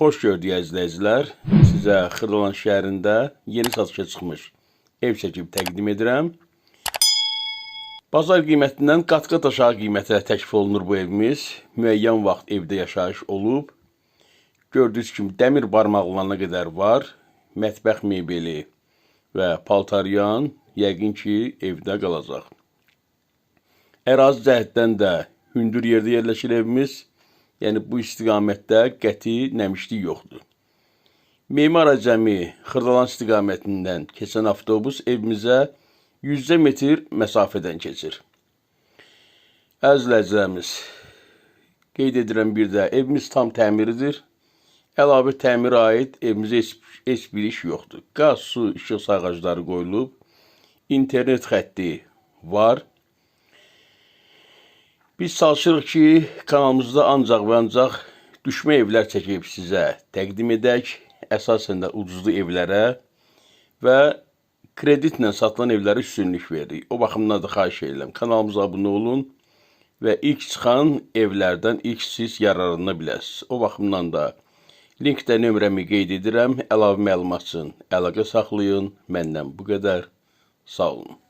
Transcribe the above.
Xoş gördük əzizləyicilər. Sizə Xırdalan şəhərində yeni satışa çıxmış ev çəkib təqdim edirəm. Bazar qiymətindən qat-qat aşağı qiymətə təklif olunur bu evimiz. Müəyyən vaxt evdə yaşayış olub. Gördüyünüz kimi dəmir barmaqlarına qədər var. Mətbəx mebeli və paltaryan yəqin ki, evdə qalacaq. Ərazi cəhətdən də hündür yerdə yerləşir evimiz. Yəni bu istiqamətdə qəti nəmişlik yoxdur. Memar Əcəmi Xırdalan istiqamətindən keçən avtobus evimizə 100 metr məsafədən keçir. Əzizləyicilərimiz, qeyd edirəm bir də evimiz tam təmirlidir. Əlavə təmirə aid evimizə heç, heç bir iş yoxdur. Qaz, su, işıq sayğacları qoyulub. İnternet xətti var. Biz çalışırıq ki, kanalımızda ancaq və ancaq düşmə evlər çəkib sizə təqdim edək. Əsasən də ucuzlu evlərə və kreditlə satılan evlərə üstünlük veririk. O baxımdan da xahiş edirəm. Kanalımıza abunə olun və ilk çıxan evlərdən ilk siz yararlana biləsiniz. O baxımdan da linkdə nömrəmi qeyd edirəm. Əlavə məlumat üçün əlaqə saxlayın. Məndən bu qədər. Sağ olun.